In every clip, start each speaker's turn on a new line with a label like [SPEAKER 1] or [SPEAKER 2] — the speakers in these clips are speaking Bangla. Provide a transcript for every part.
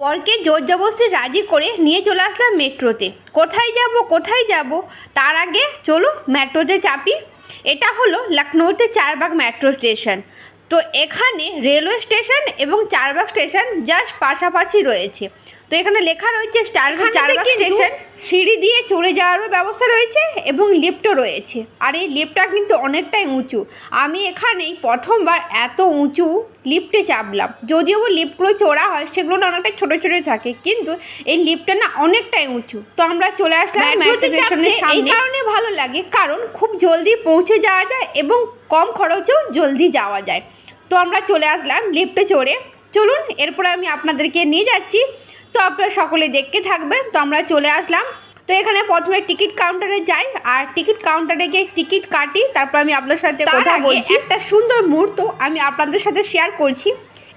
[SPEAKER 1] বরকে জোর জবরদস্তি রাজি করে নিয়ে চলে আসলাম মেট্রোতে। কোথায় যাব কোথায় যাব? তার আগে চলো মেট্রোতে চাপি। এটা হলো লখনৌতে চারবাগ মেট্রো স্টেশন। তো এখানে রেলওয়ে স্টেশন এবং চারবাগ স্টেশন জাস্ট পাশাপাশি রয়েছে। তো এখানে লেখা রয়েছে স্টারঘাট চারবাগ স্টেশন। সিঁড়ি দিয়ে চড়ে যাওয়ারও ব্যবস্থা রয়েছে এবং লিফটও রয়েছে। আর এই লিফটটা কিন্তু অনেকটাই উঁচু। আমি এখানেই প্রথমবার এত উঁচু লিফটে চাপলাম। যদিও লিফটগুলো চড়া হয় সেগুলো না অনেকটা ছোটো ছোটো থাকে কিন্তু এই লিফটটা না অনেকটাই উঁচু। তো আমরা চলে আসলাম এই কারণে ভালো লাগে কারণ খুব জলদি পৌঁছে যাওয়া যায় এবং কম খরচেও জলদি যাওয়া যায়। তো আমরা চলে আসলাম লিফটে চড়ে। চলুন এরপরে আমি আপনাদেরকে নিয়ে যাচ্ছি তো আপনারা সকলে দেখতে থাকবেন। তো আমরা চলে আসলাম। তো এখানে প্রথমে টিকিট কাউন্টারে যাই আর টিকিট কাউন্টারে গিয়ে টিকিট কাটি তারপর আমি আপনার সাথে কথা বলছি। একটা সুন্দর মুহূর্ত আমি আপনাদের সাথে শেয়ার করছি।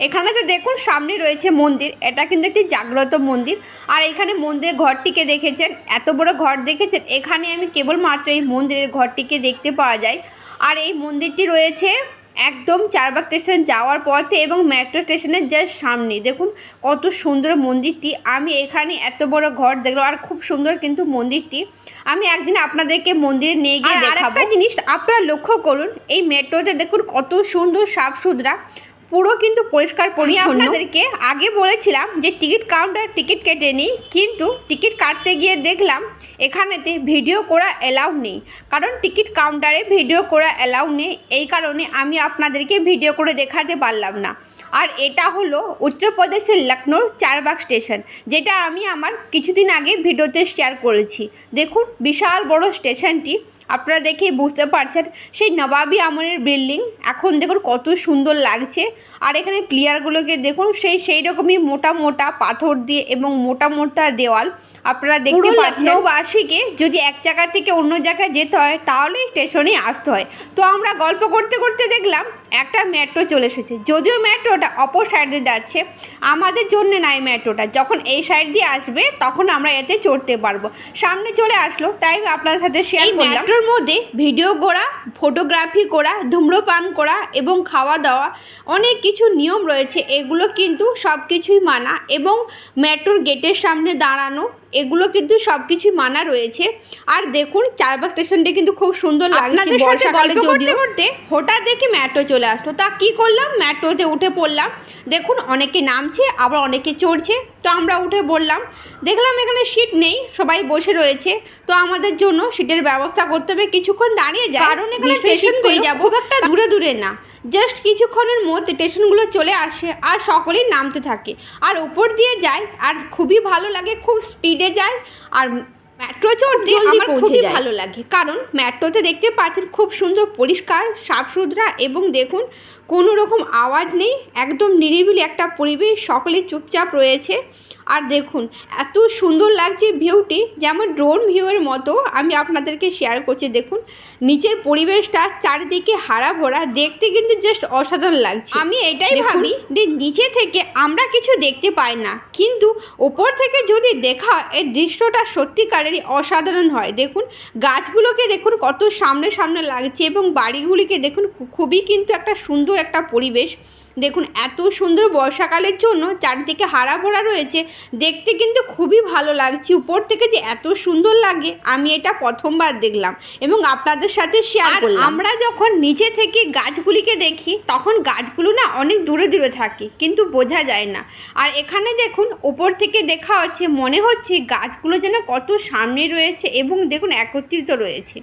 [SPEAKER 1] এখানে তো দেখুন সামনে রয়েছে মন্দির। এটা কিন্তু একটি জাগ্রত মন্দির। আর এখানে মন্দিরের ঘরটিকে দেখেছেন। এত বড় ঘর দেখেছেন। এখানে আমি কেবলমাত্র এই মন্দিরের ঘরটিকে দেখতে পাওয়া যায়। আর এই মন্দিরটি রয়েছে একদম চারবাগ স্টেশন যাওয়ার পথে এবং মেট্রো স্টেশনের জাস্ট সামনে। দেখুন কত সুন্দর মন্দিরটি। আমি এখানে এত বড় ঘর দেখলাম আর খুব সুন্দর কিন্তু মন্দিরটি। আমি একদিন আপনাদেরকে মন্দিরে নিয়ে গিয়ে দেখাবো। একটা জিনিস আপনারা লক্ষ্য করুন এই মেট্রোতে দেখুন কত সুন্দর সাফ সুতরা পুরো কিন্তু পরিষ্কার পরিচ্ছন্ন। আপনাদেরকে আগে বলেছিলাম যে টিকিট কাউন্টার টিকিট কেটে নিই কিন্তু টিকিট কাটতে গিয়ে দেখলাম এখানেতে ভিডিও করা অ্যালাউ নেই। কারণ টিকিট কাউন্টারে ভিডিও করা অ্যালাউ নেই এই কারণে আমি আপনাদেরকে ভিডিও করে দেখাতে পারলাম না। আর এটা হলো উত্তরপ্রদেশের লখনৌর চারবাগ স্টেশন যেটা আমি আমার কিছুদিন আগে ভিডিওতে শেয়ার করেছি। দেখুন বিশাল বড় স্টেশনটি। আপনারা দেখেই বুঝতে পারছেন সেই নবাবি আমলের বিল্ডিং এখন দেখুন কত সুন্দর লাগছে। আর এখানে প্লেয়ারগুলোকে দেখুন সেই সেই রকমই মোটা মোটা পাথর দিয়ে এবং মোটা মোটা দেওয়াল। আপনারা দেখতে পাচ্ছেন বাসীকে যদি এক জায়গা থেকে অন্য জায়গায় যেতে হয় তাহলে স্টেশনে আসতে হয়। তো আমরা গল্প করতে করতে দেখলাম একটা মেট্রো চলে এসেছে। যদিও মেট্রোটা অপর সাইড দিয়ে যাচ্ছে আমাদের জন্য নাই মেট্রোটা। যখন এই সাইড দিয়ে আসবে তখন আমরা এতে চড়তে পারব। সামনে চলে আসলো তাই আপনাদের সাথে শেয়ার করলাম। মেট্রোর মধ্যে ভিডিও করা ফটোগ্রাফি করা ধূম্রপান করা এবং খাওয়া দাওয়া অনেক কিছু নিয়ম রয়েছে। এগুলো কিন্তু সব কিছুই মানা এবং মেট্রোর গেটের সামনে দাঁড়ানো এগুলো কিন্তু সবকিছু মানা রয়েছে। আর দেখুন চারবাগ স্টেশনটি কিন্তু খুব সুন্দর লাগছে বর্ষাকালে যদিও। করতে হঠাৎ দেখে ম্যাট্রো চলে আসলো। তা কি করলাম? ম্যাট্রোতে উঠে পড়লাম। দেখুন অনেকে নামছে আবার অনেকে চড়ছে। তো আমরা উঠে বললাম দেখলাম এখানে সিট নেই সবাই বসে রয়েছে তো আমাদের জন্য সিটের ব্যবস্থা করতে হবে। কিছুক্ষণ দাঁড়িয়ে যায় কারণ এখানে স্টেশন পেয়ে যাব। খুব একটা দূরে দূরে না। জাস্ট কিছুক্ষণের মধ্যে স্টেশনগুলো চলে আসে আর সকলেই নামতে থাকে। আর উপর দিয়ে যায় আর খুবই ভালো লাগে খুব স্পিডে যায় আর মেট্রো চড়তে আমার খুবই ভালো লাগে। কারণ মেট্রোতে দেখতে পাচ্ছেন খুব সুন্দর পরিষ্কার সাফ সুতরা এবং দেখুন কোনো রকম আওয়াজ নেই একদম নিরিবিলি একটা পরিবেশ সকলে চুপচাপ রয়েছে। আর দেখুন এত সুন্দর লাগছে ভিউটি যেমন ড্রোন ভিউয়ের মতো আমি আপনাদেরকে শেয়ার করছি। দেখুন নিচের পরিবেশটা চারিদিকে হারা ভরা দেখতে কিন্তু জাস্ট অসাধারণ লাগছে। আমি এটাই ভাবি যে নিচে থেকে আমরা কিছু দেখতে পাই না কিন্তু ওপর থেকে যদি দেখা এর দৃশ্যটা সত্যিকারেরই অসাধারণ হয়। দেখুন, গাছগুলোকে দেখুন কত সামনে সামনে লাগছে এবং বাড়িগুলিকে দেখুন, খুবই কিন্তু একটা সুন্দর একটা পরিবেশ। দেখুন এত সুন্দর বর্ষাকালের জন্য চারিদিকে হারা ভরা রয়েছে। দেখতে কিন্তু খুবই ভালো লাগছে। উপর থেকে যে এত সুন্দর লাগে আমি এটা প্রথমবার দেখলাম এবং আপনাদের সাথে শেয়ার করলাম। আমরা যখন নিচে থেকে গাছগুলিকে দেখি তখন গাছগুলো না অনেক দূরে দূরে থাকে কিন্তু বোঝা যায় না। আর এখানে দেখুন উপর থেকে দেখা হচ্ছে মনে হচ্ছে গাছগুলো যেন কত সামনে রয়েছে এবং দেখুন একত্রিত রয়েছে।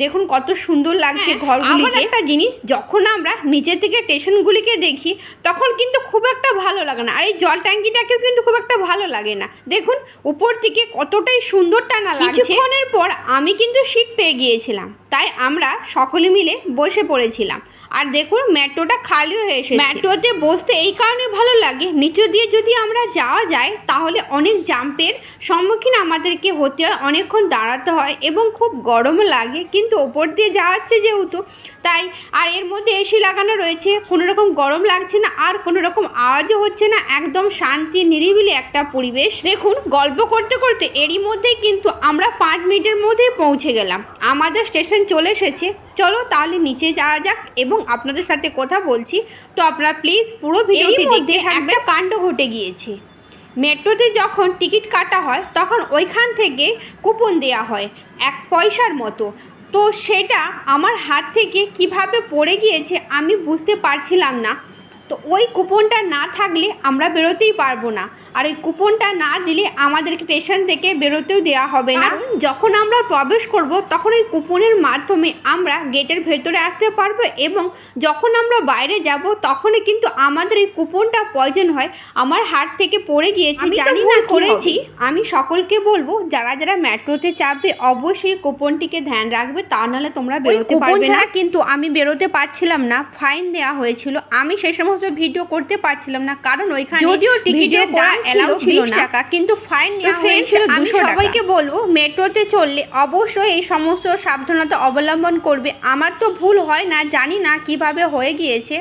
[SPEAKER 1] দেখুন কত সুন্দর লাগছে ঘরগুলিকে। একটা জিনিস যখন আমরা নিচে থেকে স্টেশনগুলিকে দেখি তখন কিন্তু খুব একটা ভালো লাগে না। আর এই জল ট্যাঙ্কিটাকেও কিন্তু খুব একটা ভালো লাগে না। দেখুন উপর থেকে কতটাই সুন্দর টানা লাগছে। কিছুক্ষণের পর আমি কিন্তু সিট পেয়ে গিয়েছিলাম। তাই আমরা সকলে মিলে বসে পড়েছিলাম। আর দেখুন মেট্রোটা খালি হয়ে এসেছে। মেট্রোতে বসতে এই কারণে ভালো লাগে। নিচু দিয়ে যদি আমরা যাওয়া যায় তাহলে অনেক জাম্পের সম্মুখীন আমাদেরকে হতে হয় অনেকক্ষণ দাঁড়াতে হয় এবং খুব গরম লাগে। কিন্তু ওপর দিয়ে যাওয়া হচ্ছে যেহেতু তাই আর এর মধ্যে এসি লাগানো রয়েছে। কোনো রকম গরম লাগছে না আর কোনো রকম আওয়াজও হচ্ছে না। একদম শান্তি নিরিবিলি একটা পরিবেশ। দেখুন গল্প করতে করতে এরই মধ্যেই কিন্তু আমরা পাঁচ মিনিটের মধ্যেই পৌঁছে গেলাম। আমাদের স্টেশন চলে এসেছে। চলো তাহলে নিচে যাওয়া যাক এবং আপনাদের সাথে কথা বলছি। তো আপনারা প্লিজ পুরো ভিডিওটি দেখতে একটা কাণ্ড ঘটে গিয়েছে। মেট্রোতে যখন টিকিট কাটা হয় তখন ওইখান থেকে কুপন দেওয়া হয় এক পয়সার মতো। তো সেটা আমার হাত থেকে কীভাবে পড়ে গিয়েছে আমি বুঝতে পারছিলাম না। তো ওই কুপনটা না থাকলে আমরা বেরোতেই পারব না। আর ওই কুপনটা না দিলে আমাদেরকে স্টেশন থেকে বেরোতেও দেওয়া হবে না। যখন আমরা প্রবেশ করব তখন ওই কুপনের মাধ্যমে আমরা গেটের ভেতরে আসতে পারব এবং যখন আমরা বাইরে যাব তখনই কিন্তু আমাদের এই কুপনটা প্রয়োজন হয়। আমার হাত থেকে পড়ে গিয়েছে
[SPEAKER 2] আমি
[SPEAKER 1] জানি না করেছি। আমি সকলকে বলব যারা যারা মেট্রোতে চাপবে অবশ্যই কুপনটিকে ধ্যান রাখবে তা নাহলে তোমরা বেরোতে পারবে না। কিন্তু আমি বেরোতে পারছিলাম না। ফাইন দেওয়া হয়েছিল। আমি সেই সমস্ত ভিডিও করতে পারছিলাম না। কারণ ওইখানে
[SPEAKER 2] যদিও টিকিটের দাম ছিল
[SPEAKER 1] ছিল
[SPEAKER 2] 20
[SPEAKER 1] না
[SPEAKER 2] টাকা,
[SPEAKER 1] কিন্তু ফাইন নেওয়া হয়েছিল আমি
[SPEAKER 2] 200 টাকা।
[SPEAKER 1] সবাইকে বলব মেট্রোতে চললে অবশ্যই এই সমস্ত সাবধানতা অবলম্বন করবে। আমার তো ভুল হয় না জানি না কীভাবে হয়ে গিয়েছে।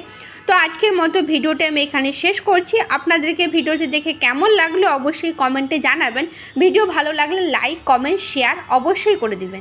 [SPEAKER 1] তো আজকের মতো ভিডিওটা আমি এখানে শেষ করছি। আপনাদেরকে ভিডিওটি দেখে কেমন লাগল অবশ্যই কমেন্টে জানাবেন। ভিডিও ভালো লাগলে লাইক কমেন্ট শেয়ার অবশ্যই করে দিবেন।